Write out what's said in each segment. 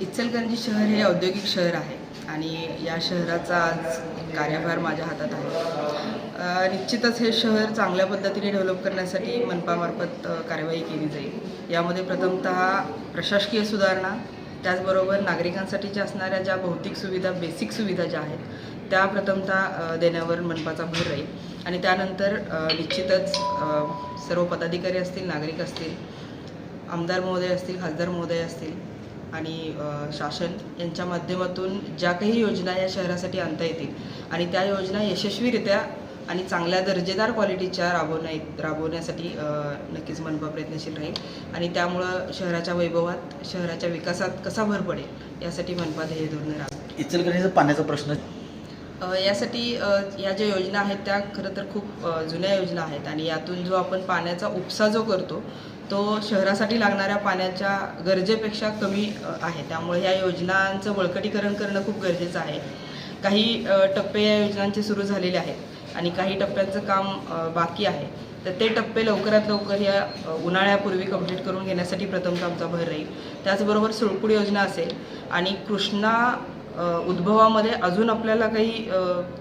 इचलकरंजी शहर हे औद्योगिक शहर आहे आणि या शहराचा आज कार्यभार माझ्या हातात आहे. निश्चितच हे शहर चांगल्या पद्धतीने डेव्हलप करण्यासाठी मनपामार्फत कार्यवाही केली जाईल. यामध्ये प्रथमतः प्रशासकीय सुधारणा त्याचबरोबर नागरिकांसाठीच्या असणाऱ्या ज्या भौतिक सुविधा बेसिक सुविधा ज्या आहेत त्या प्रथमतः देण्यावर मनपाचा भर राहील. आणि त्यानंतर निश्चितच सर्व पदाधिकारी असतील नागरिक असतील आमदार महोदय असतील खासदार महोदय असतील आणि शासन यांच्या माध्यमातून ज्या काही योजना या शहरासाठी आणता येतील आणि त्या योजना यशस्वीरित्या आणि चांगल्या दर्जेदार क्वालिटीच्या राबवण्या राबवण्यासाठी नक्कीच मनपा प्रयत्नशील राहील आणि त्यामुळं शहराच्या वैभवात शहराच्या विकासात कसा भर पडेल यासाठी मनपा ध्येय धोरण राबवेल. इचलकरंजीचा पाण्याचा प्रश्न. यासाठी या ज्या योजना आहेत त्या खरं तर खूप जुन्या योजना आहेत आणि यातून जो आपण पाण्याचा उपसा जो करतो तो शहरासाठी लागणाऱ्या पाण्याच्या गरजेपेक्षा कमी आहे. त्यामुळे या योजनांचं बळकटीकरण करणं खूप गरजेचं आहे. काही टप्पे या योजनांचे सुरू झालेले आहेत आणि काही टप्प्यांचं काम बाकी आहे. तर ते टप्पे लवकरात लवकर या उन्हाळ्यापूर्वी कंप्लीट करून घेण्यासाठी प्रथमतः आमचा भर राहील. त्याचबरोबर सुळकुड योजना असेल आणि कृष्णा उद्भवामध्ये अजून आपल्याला काही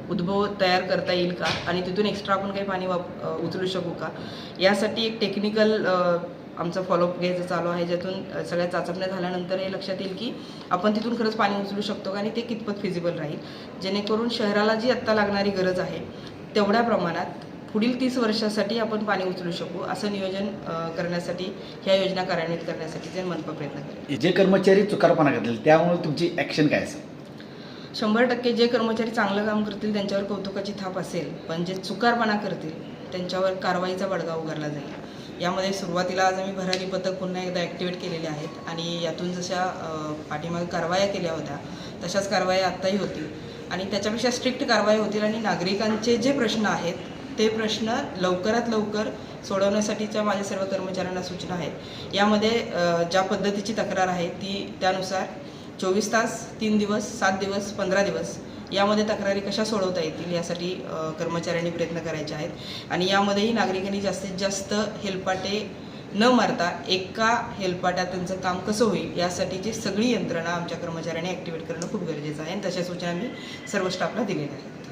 उद्भव तयार करता येईल का? आणि तिथून एक्स्ट्रा आपण काही पाणी वाप उचलू शकू का? यासाठी एक टेक्निकल आमचं फॉलोअप घ्यायचं चालू आहे ज्यातून सगळ्या चाचपण्या झाल्यानंतर हे लक्षात येईल की आपण तिथून खरंच पाणी उचलू शकतो का आणि ते कितपत फिजिबल राहील. जेणेकरून शहराला जी आत्ता लागणारी गरज आहे तेवढ्या प्रमाणात पुढील तीस वर्षासाठी आपण पाणी उचलू शकू असं नियोजन करण्यासाठी ह्या योजना कार्यान्वित करण्यासाठी जे मनपा प्रयत्न करेल. जे कर्मचारी चुकारपणा करतील त्यामुळे तुमची ॲक्शन काय असेल? शंभर टक्के जे कर्मचारी चांगलं काम करतील त्यांच्यावर कौतुकाची थाप असेल पण जे चुकारपणा करतील त्यांच्यावर कारवाईचा बडगा उगारला जाईल. यामध्ये सुरुवातीला आज आम्ही भरारी पथक पुन्हा एकदा ॲक्टिवेट केलेले आहेत. आणि यातून जशा पाठीमागे कारवाया केल्या होत्या तशाच कारवाया आत्ताही होतील. आणि त्याच्यापेक्षा स्ट्रिक्ट कारवाई होतील आणि नागरिकांचे जे प्रश्न आहेत ते प्रश्न लवकरात लवकर सोडवण्यासाठीच्या माझ्या सर्व कर्मचाऱ्यांना सूचना आहेत. यामध्ये ज्या पद्धतीची तक्रार आहे ती त्यानुसार चोवीस तास तीन दिवस सात दिवस पंधरा दिवस यामध्ये तक्रारी कशा सोडवता येतील यासाठी कर्मचाऱ्यांनी प्रयत्न करायचे आहेत. आणि यामध्येही नागरिकांनी जास्तीत जास्त हेलपाटे न मारता एका हेलपाट्यात त्यांचं काम कसं होईल यासाठीची सगळी यंत्रणा आमच्या कर्मचाऱ्यांनी ॲक्टिवेट करणं खूप गरजेचं आहे. आणि तशा सूचना मी सर्व स्टाफला दिलेल्या आहेत.